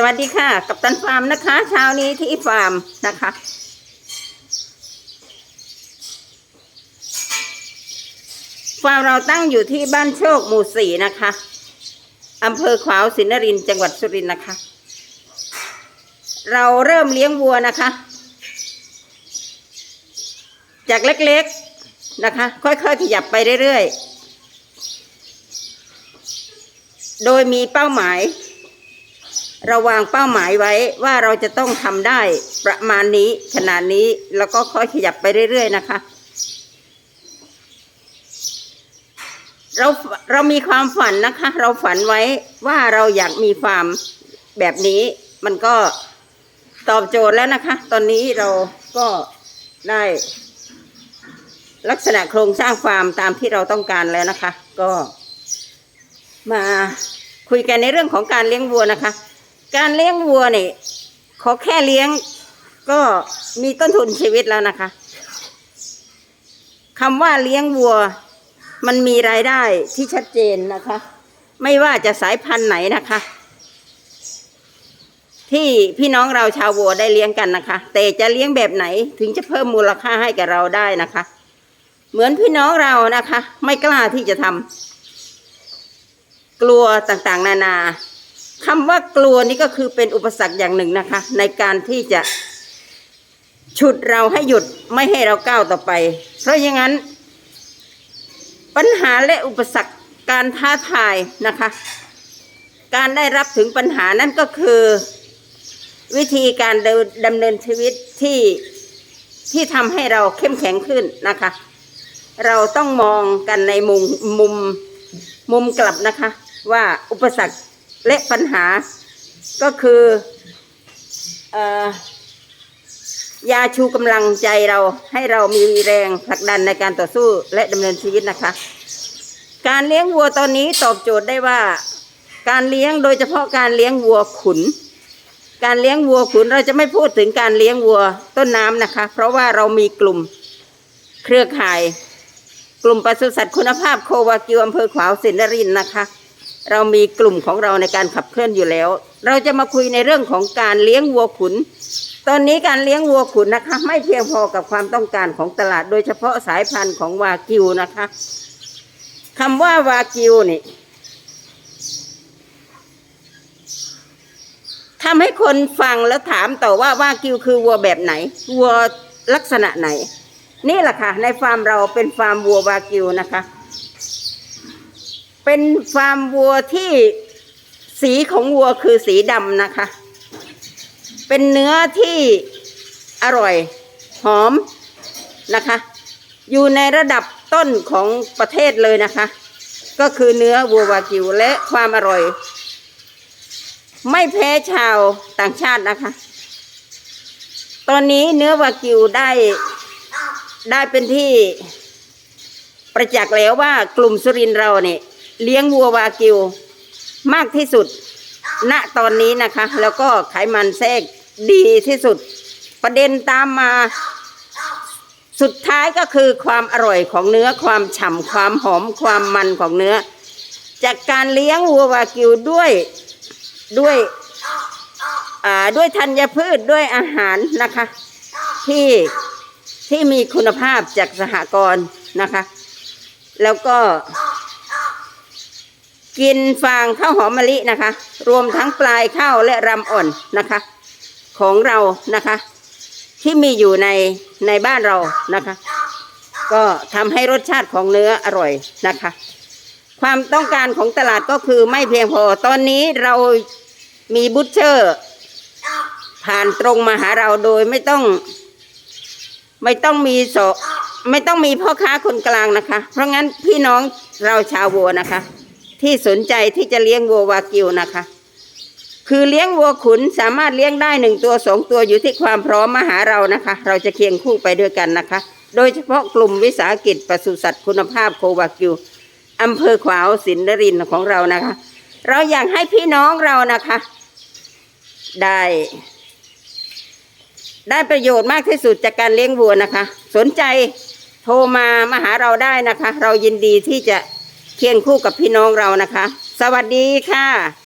สวัสดีค่ะ กับตันฟาร์มนะคะ เช้านี้ที่ฟาร์มนะคะ ฟาร์มเราตั้งอยู่ที่บ้านโชคหมู่สี่นะคะอำเภอขวาวสินนรินจังหวัดสุรินทร์นะคะ เราเริ่มเลี้ยงวัวนะคะ จากเล็กๆนะคะ ค่อยๆขยับไปเรื่อยๆ โดยมีเป้าหมาย เราวางเป้าหมายไว้ว่าเราจะต้องทำได้ประมาณนี้ขนาดนี้แล้วก็ค่อยขยับไปเรื่อย ๆ นะคะ เราเรามีความฝันนะคะ เราฝันไว้ว่าเราอยากมีฟาร์มแบบนี้ มันก็ตอบโจทย์แล้วนะคะ ตอนนี้เราก็ได้ ลักษณะโครงสร้างฟาร์มตามที่เราต้องการแล้วนะคะ ก็มาคุยกันในเรื่องของการเลี้ยงวัวนะคะ การเลี้ยงวัวเนี่ยขอแค่เลี้ยงก็มีต้นทุนชีวิตแล้วนะคะคำว่าเลี้ยงวัว มันมีรายได้ที่ชัดเจนนะคะ ไม่ว่าจะสายพันธุ์ไหนนะคะ ที่พี่น้องเราชาววัวได้เลี้ยงกันนะคะ แต่จะเลี้ยงแบบไหนถึงจะเพิ่มมูลค่าให้กับเราได้นะคะ เหมือนพี่น้องเรานะคะ ไม่กล้าที่จะทำกลัวต่างๆ นานา คำว่ากลัวนี่ก็คือเป็นอุปสรรคอย่างหนึ่งนะคะ ในการที่จะฉุดเราให้หยุดไม่ให้เราก้าวต่อไป เพราะอย่างนั้น ปัญหาและอุปสรรคการท้าทายนะคะ การได้รับถึงปัญหานั่นก็คือ วิธีการดินดำเนินชีวิตที่ที่ทำให้เราเข้มแข็งขึ้นนะคะ เราต้องมองกันในมุมมุมมุมกลับนะคะ ว่าอุปสรรค และปัญหาก็คืออยาชูกำลังใจเราให้เรามีแรงผลักดันในการต่อสู้และดำเนินชีวิตนะคะ การเลี้ยงวัวตอนนี้ตอบโจทย์ได้ว่า การเลี้ยงโดยเฉพาะการเลี้ยงวัวขุน การเลี้ยงวัวขุนเราจะไม่พูดถึงการเลี้ยงวัวต้นน้ำนะคะ เพราะว่าเรามีกลุ่มเครือข่าย กลุ่มปศุสัตว์คุณภาพโควากิวอำเภอขวาวสินนรินนะคะ เรามีกลุ่มของเราในการขับเคลื่อนอยู่แล้ว เราจะมาคุยในเรื่องของการเลี้ยงวัวขุน ตอนนี้การเลี้ยงวัวขุนนะคะ ไม่เพียงพอกับความต้องการของตลาด โดยเฉพาะสายพันธุ์ของวากิวนะคะคำว่าวากิวนี่ทำให้คนฟังแล้วถามต่อว่าวากิวคือวัวแบบไหน วัวลักษณะไหน นี่แหละค่ะในฟาร์มเราเป็นฟาร์มวัววากิวนะคะ เป็นฟาร์มวัวที่สีของวัวคือสีดำนะคะ เป็นเนื้อที่อร่อยหอมนะคะ อยู่ในระดับต้นของประเทศเลยนะคะ ก็คือเนื้อวัววากิวและความอร่อย ไม่แพ้ชาวต่างชาตินะคะ ตอนนี้เนื้อวากิวได้ได้เป็นที่ประจักษ์แล้วว่ากลุ่มสุรินทร์เราเนี่ย เลี้ยงวัววากิว มากที่สุด ณตอนนี้นะคะ แล้วก็ไขมันแทรกดีที่สุด ประเด็นตามมา สุดท้ายก็คือความอร่อยของเนื้อความฉ่ำความหอมความมันของเนื้อ จากการเลี้ยงวัววากิวด้วยด้วยด้วยธัญพืชด้วยอาหารนะคะ ที่ที่มีคุณภาพจากสหกรณ์นะคะ แล้วก็ กินฟางข้าวหอมมะลินะคะ รวมทั้งปลายข้าวและรำอ่อนนะคะ ของเรานะคะ ที่มีอยู่ในในบ้านเรานะคะ ก็ทำให้รสชาติของเนื้ออร่อยนะคะ ความต้องการของตลาดก็คือไม่เพียงพอตอนนี้เรามีบุชเชอร์ ผ่านตรงมาหาเราโดยไม่ต้อง ไม่ต้องมีโสไม่ต้องมีพ่อค้าคนกลางนะคะ เพราะงั้นพี่น้องเราชาววัวนะคะ ที่สนใจที่จะเลี้ยงวัววากิวนะคะ คือเลี้ยงวัวขุนสามารถเลี้ยงได้หนึ่งตัวสองตัวอยู่ที่ความพร้อมมาหาเรานะคะ เราจะเคียงคู่ไปด้วยกันนะคะ โดยเฉพาะกลุ่มวิสาหกิจปศุสัตว์คุณภาพโควากิวอำเภอขวาวสินนรินของเรานะคะ เราอยากให้พี่น้องเรานะคะ ได้ ได้ประโยชน์มากที่สุดจากการเลี้ยงวัวนะคะ สนใจโทรมามาหาเราได้นะคะ เรายินดีที่จะ เคียงคู่กับพี่น้องเรานะคะ สวัสดีค่ะ